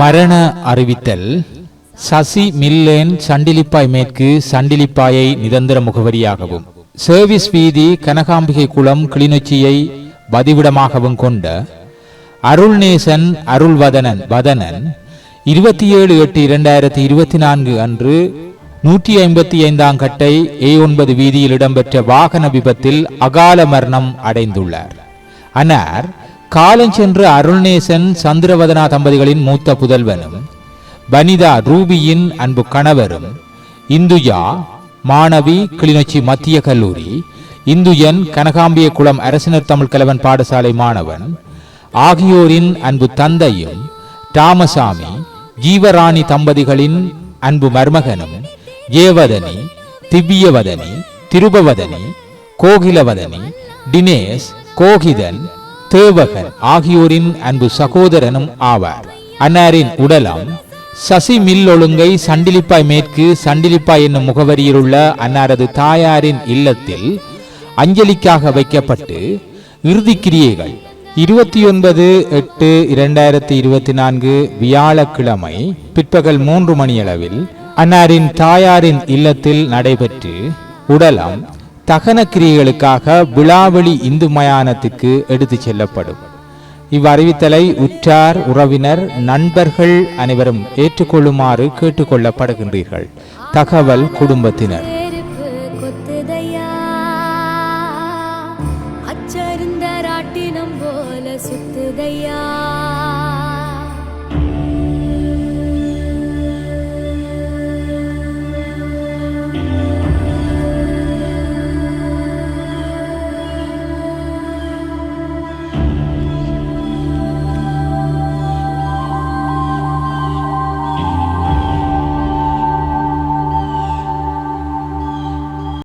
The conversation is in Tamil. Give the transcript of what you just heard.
மரண அறிவித்தல். சசி மில்லேன் சண்டிலிப்பாய் மேற்கு சண்டிலிப்பாயை நிரந்தர முகவரியாகவும். சர்வீஸ் வீதி கனகாம்பிகை குளம் கிளிநொச்சியை பதிவிடமாகவும் கொண்ட அருள்நேசன் அருள்வதனன் வதனன் இருபத்தி ஏழு எட்டு இரண்டாயிரத்தி இருபத்தி நான்கு அன்று நூற்றி ஐம்பத்தி ஐந்தாம் கட்டை ஏ ஒன்பது வீதியில் இடம்பெற்ற வாகன விபத்தில் அகால மரணம் அடைந்துள்ளார். காலம் சென்ற அருள்நேசன் சந்திரவதனா தம்பதிகளின் மூத்த புதல்வனும் வனிதா ரூபியின் அன்பு கணவரும் இந்துயா மாணவி கிளிநொச்சி மத்திய கல்லூரி இந்துயன் கனகாம்பிய குளம் அரசினர் தமிழ் கலவன் பாடசாலை மாணவன் ஆகியோரின் அன்பு தந்தையும் ராமசாமி ஜீவராணி தம்பதிகளின் அன்பு மருமகனும் ஏவதனி திவ்யவதனி திருபவதனி கோகிலவதனி தினேஷ் கோகிதன் தேவகன் ஆகியோரின் அன்பு சகோதரனும் ஆவார். அன்னாரின் உடலம் சசி மில் ஒழுங்கை சண்டிலிப்பாய் மேற்கு சண்டிலிப்பாய் என்னும் முகவரியில் உள்ள அன்னாரது தாயாரின் இல்லத்தில் அஞ்சலிக்காக வைக்கப்பட்டு இறுதிக்கிரியைகள் இருபத்தி ஒன்பது எட்டு இரண்டாயிரத்தி இருபத்தி நான்கு வியாழக்கிழமை பிற்பகல் மூன்று மணியளவில் அன்னாரின் தாயாரின் இல்லத்தில் நடைபெற்று உடலம் தகன கிரியைகளுக்காக விழாவெளி இந்து மயானத்துக்கு எடுத்து செல்லப்படும். இவ்வறிவித்தலை உற்றார் உறவினர் நண்பர்கள் அனைவரும் ஏற்றுக்கொள்ளுமாறு கேட்டுக்கொள்ளப்படுகின்றீர்கள். தகவல் குடும்பத்தினர். அச்சருந்த ராட்டினம் போல சுத்துதையா?